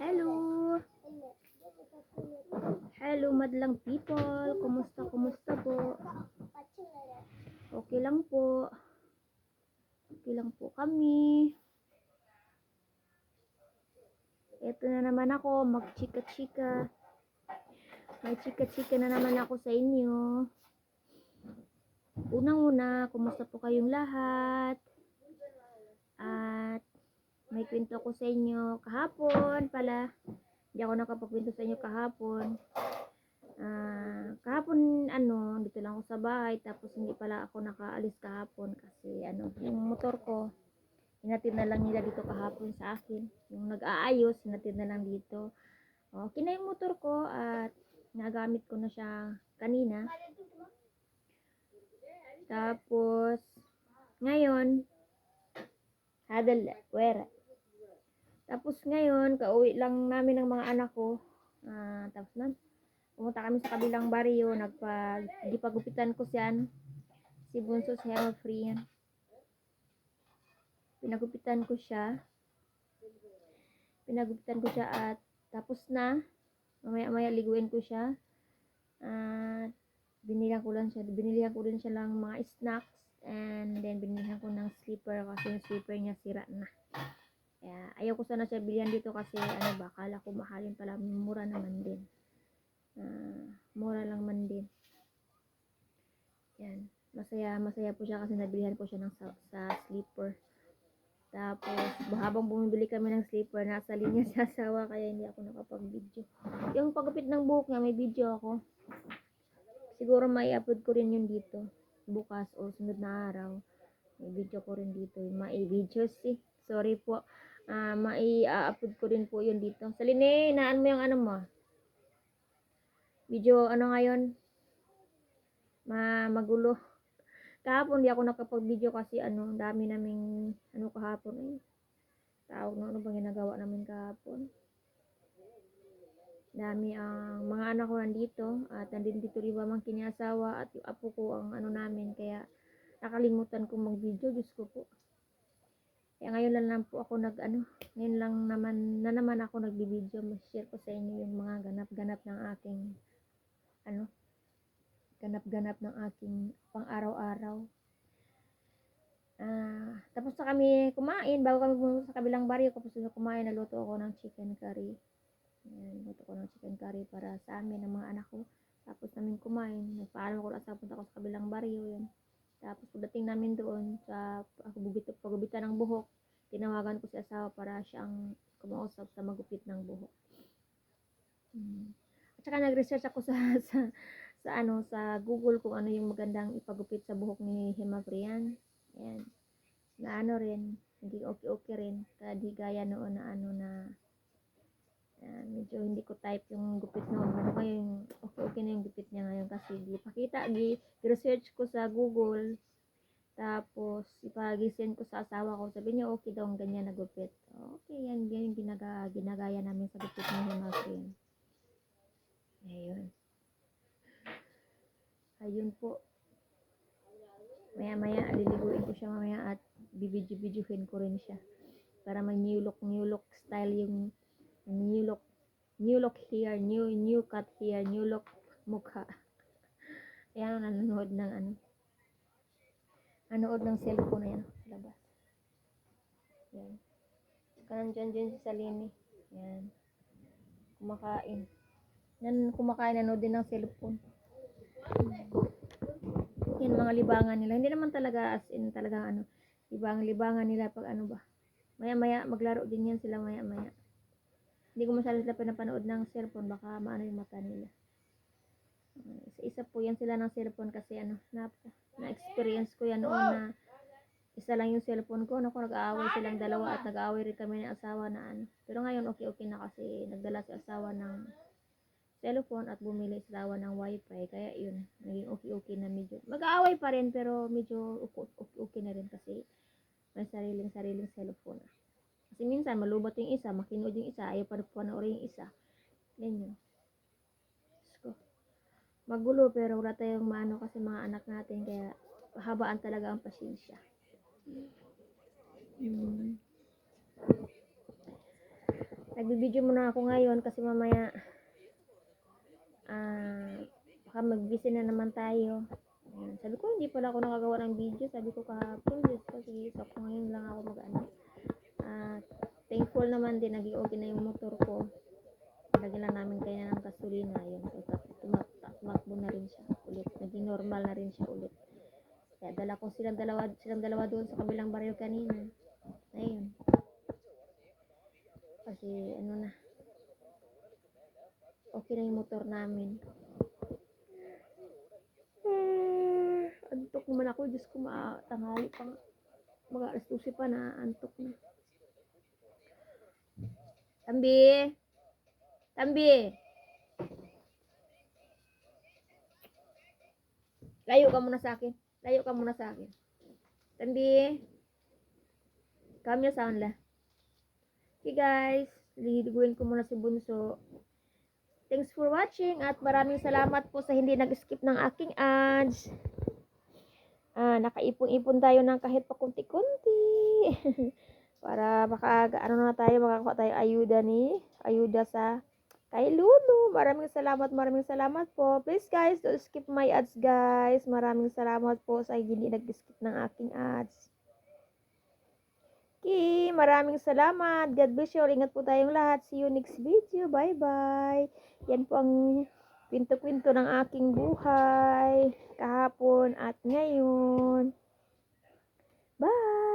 Hello. Hello, madlang people. Kumusta, kumusta po? Okay lang po. Okay lang po kami. Ito na naman ako, magchika-chika. May chika-chika na naman ako sa inyo. Unang-una, kumusta po kayong lahat? At may kwento ko sa inyo kahapon pala. Hindi ako nakapagkwento sa inyo kahapon. Ah, kahapon ano, dito lang ako sa bahay tapos hindi pala ako nakaalis kahapon kasi ano, yung motor ko hinatid na lang nila dito kahapon sa akin. Yung nag-aayos, hinatid na lang dito. Okay na yung motor ko at nagamit ko na siya kanina. Tapos, ngayon, hadal, wera. Tapos ngayon, kauwi lang namin ng mga anak ko. Ah, tapos na, pumunta kami sa kabilang baryo, nagpa, gipagupitan ko siyan. Si Bunso si Hema Free. Pinagupitan ko siya. Pinagupitan ko siya at tapos na. Mamaya-maya liguin ko siya. At binilihan ko lang siya, binilihan ko din siya lang mga snacks and then binilihan ko ng slipper kasi yung slipper niya sira na. Ayaw ko sana siya bilihan dito kasi ano ba, kala ko mahalin pala, mura naman din. Ah, mura lang man din. Yan. Masaya, masaya po siya kasi nabilihan ko siya ng sa, sa slipper. Tapos, habang bumibili kami ng slipper, nasa linya si asawa kaya hindi ako nakapag-video. Yung pagupit ng buhok niya, may video ako. Siguro may upload ko rin yun dito. Bukas o sunod na araw. May video ko rin dito. May video si. Sorry po. Ah, mai upload ko rin po yun dito. Saline, naan mo yung ano mo? Video ano ngayon? Ma magulo. Kahapon di ako nakapag-video kasi ano, dami naming ano kahapon eh. Tawag na ano bang ginagawa namin kahapon. Dami ang mga anak ko nandito at nandito dito rin ba mang kiniasawa at yung apo ko ang ano namin kaya nakalimutan kong mag-video, Diyos ko po. Kaya ngayon lang, lang po ako nag ano, ngayon lang naman na naman ako nagbibideo, ma-share ko sa inyo yung mga ganap-ganap ng aking ano, ganap-ganap ng aking pang-araw-araw. Ah, tapos na kami kumain, bago kami pumunta sa kabilang baryo, tapos na kumain, naluto ako ng chicken curry. Ayan, luto ko ng chicken curry para sa amin, ng mga anak ko. Tapos namin kumain, nagpaalam ko lang sa punta ko sa kabilang baryo, yun. Tapos pagdating namin doon sa pagubit, pagubitan ng buhok, tinawagan ko si asawa para siyang kumausap sa magupit ng buhok. Hmm. At saka nag-research ako sa, sa sa ano sa Google kung ano yung magandang ipagupit sa buhok ni Hemabrian. Ayan. Na ano rin, hindi okay-okay rin. Kaya di gaya noon na ano na Ayan, medyo hindi ko type yung gupit noon. Ano ngayon, okay, okay na yung gupit niya ngayon kasi di pakita, di, research ko sa Google. Tapos, ipagisend ko sa asawa ko. Sabi niya, okay daw ganyan na gupit. Okay, yan, yan yung ginaga, ginagaya namin sa gupit ni Hemabrian. Ayun. Ayun po. Maya-maya, aliliguin ko siya mamaya at bibidyo-bidyuhin ko rin siya. Para mag new look, new look style yung new look, new look here, new, new cut here, new look mukha. Ayan, nanonood ng ano. Nanonood ng cellphone yan labas. Yan. Kanan dyan dyan si Salini. Yan. Kumakain. Nan kumakain, nanonood din ng cellphone. Yan mga libangan nila. Hindi naman talaga as in talaga ano, libang libangan nila pag ano ba. Maya maya maglaro din yan sila maya maya. Hindi ko masyado sila pinapanood ng cellphone baka maano yung mata nila. Isa-isa po yan sila ng cellphone kasi ano, na, na experience ko yan noon na isa lang yung cellphone ko, ano nag-aaway silang dalawa at nag-aaway rin kami ng asawa na ano. Pero ngayon okay-okay na kasi nagdala si asawa ng cellphone at bumili sila ng wifi. Kaya yun, naging okay-okay na medyo. Mag-aaway pa rin pero medyo okay-okay na rin kasi may sariling-sariling cellphone. Kasi minsan malubot yung isa, makinood yung isa, ayaw pa panoorin yung isa. Ganyan. Ko. Magulo pero wala tayong maano kasi mga anak natin kaya habaan talaga ang pasensya. Hmm. nagbibideo muna ako ngayon kasi mamaya ah baka mag-busy na naman tayo. Ayan. Sabi ko, hindi pala ako nakagawa ng video. Sabi ko kahapon, Diyos ko, sige, so ngayon lang ako mag-ano. At thankful naman din, naging okay na yung motor ko. Lagyan lang namin kaya ng gasolina. Yun, tumakbo na rin siya ulit. Naging normal na rin siya ulit. Kaya dala ko silang dalawa, silang dalawa doon sa kabilang baryo kanina. Ayun. Kasi ano na. Okay na yung motor namin. Ah, antok naman ako. Diyos ko, matanghali pa nga. Mga alas 12 pa na antok na. Tambi! Tambi! Layo ka muna sa akin. Layo ka muna sa akin. Tambi! Come sound la. Okay guys, liliguin ko muna si Bunso. Thanks for watching at maraming salamat po sa hindi nag-skip ng aking ads. Ah, nakaipon-ipon tayo ng kahit pa kunti-kunti. Para baka ano na tayo, makakuha tayo ayuda ni, ayuda sa kay Lulu. Maraming salamat, maraming salamat po. Please guys, don't skip my ads guys. Maraming salamat po sa hindi nag-skip ng aking ads. Okay, maraming salamat. God bless you. Ingat po tayong lahat. See you next video. Bye-bye. Yan po ang kwento-kwento ng aking buhay kahapon at ngayon. Bye!